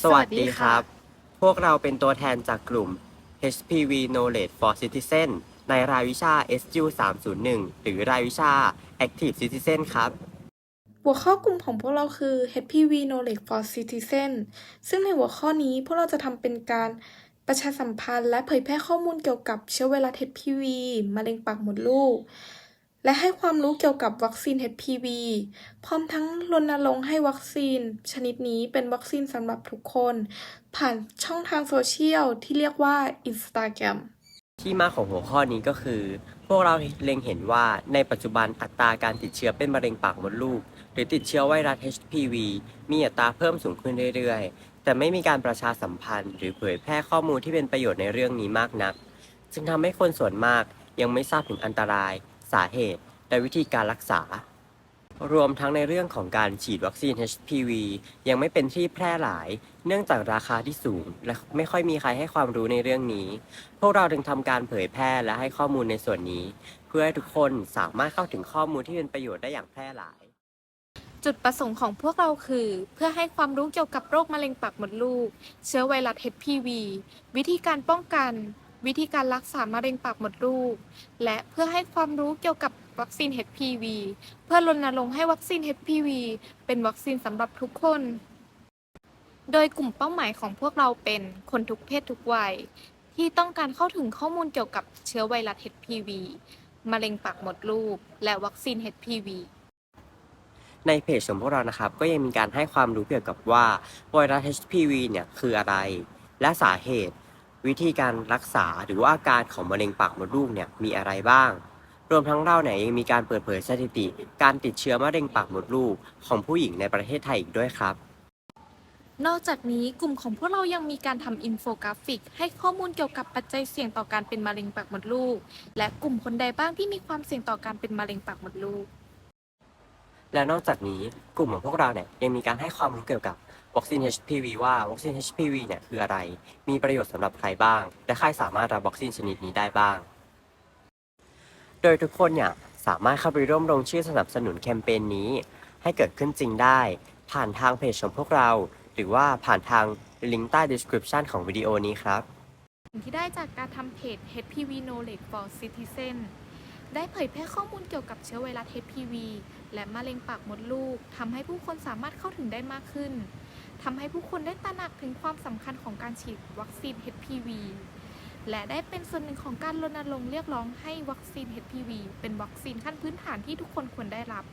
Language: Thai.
สวัสดีครับ พวกเราเป็นตัวแทนจากกลุ่ม HPV Knowledge for Citizen ในรายวิชา SU 301หรือรายวิชา Active Citizen ครับ หัวข้อกลุ่มของพวกเราคือ HPV Knowledge for Citizen ซึ่งในหัวข้อนี้พวกเราจะทำเป็นการประชาสัมพันธ์และเผยแพร่ข้อมูลเกี่ยวกับเชื้อไวรัส HPV มะเร็งปากมดลูก และให้ความรู้เกี่ยวกับวัคซีน HPV พร้อมทั้งรณรงค์ให้วัคซีน ชนิดนี้เป็นวัคซีนสำหรับทุกคน ผ่านช่องทางโซเชียลที่เรียกว่า Instagram ที่มาของหัวข้อนี้ก็คือ พวกเราเล็งเห็นว่าในปัจจุบันอัตราการติดเชื้อเป็นมะเร็งปากมดลูก หรือติดเชื้อไวรัส HPV มีอัตราเพิ่มสูงขึ้นเรื่อยๆ แต่ไม่มีการประชาสัมพันธ์ หรือเผยแพร่ข้อมูลที่เป็นประโยชน์ในเรื่องนี้มากนัก จึงทำให้คนส่วนมากยังไม่ทราบถึงอันตราย สาเหตุ และวิธีการรักษา รวมทั้งในเรื่องของการฉีดวัคซีน HPV ยังไม่เป็นที่แพร่หลาย เนื่องจากราคาที่สูง และไม่ค่อยมีใครให้ความรู้ในเรื่องนี้ พวกเราจึงทำการเผยแพร่และให้ข้อมูลในส่วนนี้ เพื่อให้ทุกคนสามารถเข้าถึงข้อมูลที่เป็นประโยชน์ได้อย่างแพร่หลาย จุดประสงค์ของพวกเราคือ เพื่อให้ความรู้เกี่ยวกับโรคมะเร็งปากมดลูก เชื้อไวรัส HPV วิธีการป้องกัน วิธีการรักษามะเร็งปากมดลูก และเพื่อให้ความรู้เกี่ยวกับวัคซีน HPV เพื่อรณรงค์ให้วัคซีน HPV เป็นวัคซีนสำหรับทุกคน โดยกลุ่มเป้าหมายของพวกเราเป็นคนทุกเพศทุกวัย ที่ต้องการเข้าถึงข้อมูลเกี่ยวกับเชื้อไวรัส HPV มะเร็งปากมดลูก และวัคซีน HPV ในเพจของพวกเรานะครับ ก็ยังมีการให้ความรู้เกี่ยวกับว่าไวรัส HPV เนี่ยคืออะไร และสาเหตุ วิธีการรักษาหรือว่าอาการของมะเร็งปากมดลูกเนี่ยมีอะไรบ้าง รวมทั้งเราเนี่ยยังมีการเปิดเผยสถิติ การติดเชื้อมะเร็งปากมดลูกของผู้หญิงในประเทศไทยอีกด้วยครับ นอกจากนี้กลุ่มของพวกเรายังมีการทำอินโฟกราฟิก ให้ข้อมูลเกี่ยวกับปัจจัยเสี่ยงต่อการเป็นมะเร็งปากมดลูก และกลุ่มคนใดบ้างที่มีความเสี่ยงต่อการเป็นมะเร็งปากมดลูกและนอกจากนี้กลุ่มของพวกเราเนี่ยยังมีการให้ความรู้เกี่ยวกับ วัคซีน HPV ว่าวัคซีน HPV เนี่ยคืออะไร มีประโยชน์สำหรับใครบ้าง และใครสามารถรับวัคซีนชนิดนี้ได้บ้าง โดยทุกคนเนี่ยสามารถเข้าไปร่วมลงชื่อสนับสนุนแคมเปญนี้ ให้เกิดขึ้นจริงได้ ผ่านทางเพจของพวกเรา หรือว่าผ่านทางลิงก์ใต้ description ของวิดีโอนี้ครับ สิ่งที่ได้จากการทำเพจ HPV Knowledge for Citizen ได้เผยแพร่ข้อมูลเกี่ยวกับเชื้อไวรัส HPV และมะเร็งปากมดลูกทำให้ผู้คนสามารถเข้าถึงได้มากขึ้น ทำให้ผู้คนได้ตระหนักถึงความสำคัญของการฉีดวัคซีน HPV และได้เป็นส่วนหนึ่งของการรณรงค์เรียกร้องให้วัคซีน HPV เป็นวัคซีนขั้นพื้นฐานที่ทุกคนควรได้รับ